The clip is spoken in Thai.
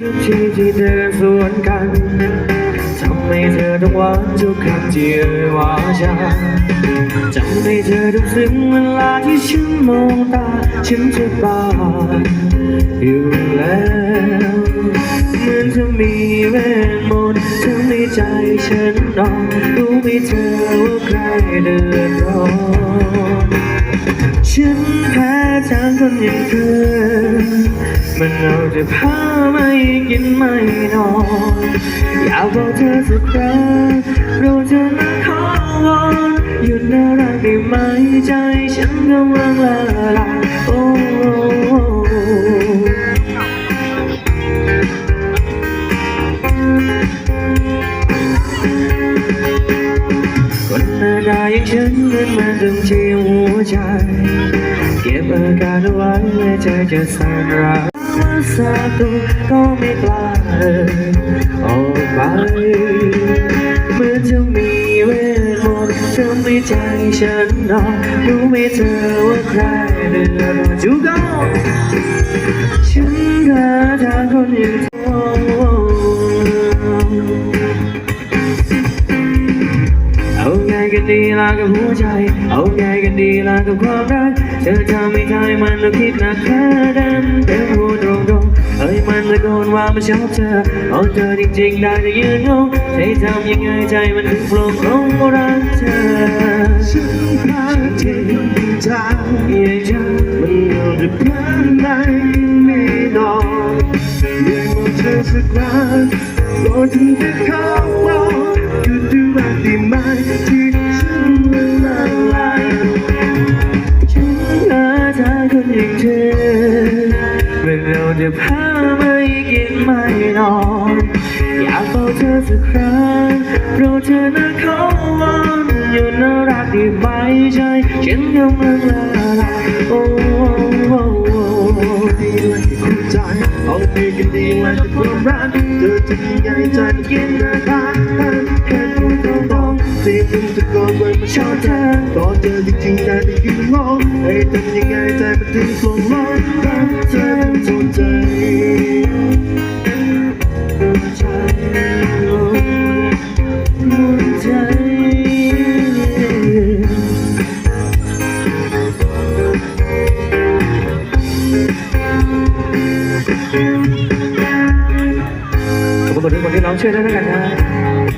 ทุกทีที่เธอสวนกันทำให้เธอต้องหวานทุกคำที่เอ่ยว่าฉันจำให้เธอทุกซึ้งเวลาที่ฉันมองตาฉันจะบานอยู่แล้วเหมือนจะมีเวทมนต์ทำให้ใจฉันนอนรู้ไม่เธอว่าใครเดือดร้อน ฉันแพ้ทางคนอย่างเธอ มันเอาแต่ผ้าไม่กินไม่นอน อยากบอกเธอสักครั้งเราจะมาขอวอนหยุดน่ารักได้ไหมใจฉันกำลังละลายโอ้ มาเต็มที่หัวใจ เก็บอาการไว้แม้ใจจะสั่นระว่าสาตัวก็ไม่กล้าเอ่ยออกไปเหมือนจะมีเวทมนต์ทำให้ใจฉันนอนรู้ไหมเธอว่าใครเดือดจูก็ฉันก็ทางคนอย่ กันดีล่ะกับหัวใจ เอาไงกันดีล่ะกับความรัก เธอทำให้ใจมันต้องคิดหนักแค่ดันเป็นหัวตรงตรงๆเฮ้ยมันตะโกนว่ามันชอบเธอเอาเธอจริงๆได้แต่ยืนงงให้ทำยังไงใจมันถึงโปร่งลงว่ารักเธอฉันรักเธอใจยังจะมันเอาแต่เพื่อนไหนไม่นอนอยากบอกเธอสักครั้งรอถึงจะเข้าบอกหยุดดูบ้างได้ไหม เธอเมื่อเราจะพาไม่กินไม่นอน อยากบอกเธอสักครั้งโปรดเธอนะขอวอนหยุดน่ารักได้ไหมใจฉันกำลังละลายโอ้โอ้โอ้ดีเลยคุณใจเอาดีกันดีเลยที่ความรักเธอจะยังไงใจกินราคาแค่พูดต รงๆที่คุณตะโกนไว้มาชอบเธอก็เจอจริงๆได้แต่ยืนงงให้ทำยังไงใจมันถึงส่งลงรักเธอจนใจใจหัวใจขอบคุณทุกคนที่น้องช่วยด้วยแล้วกันนะ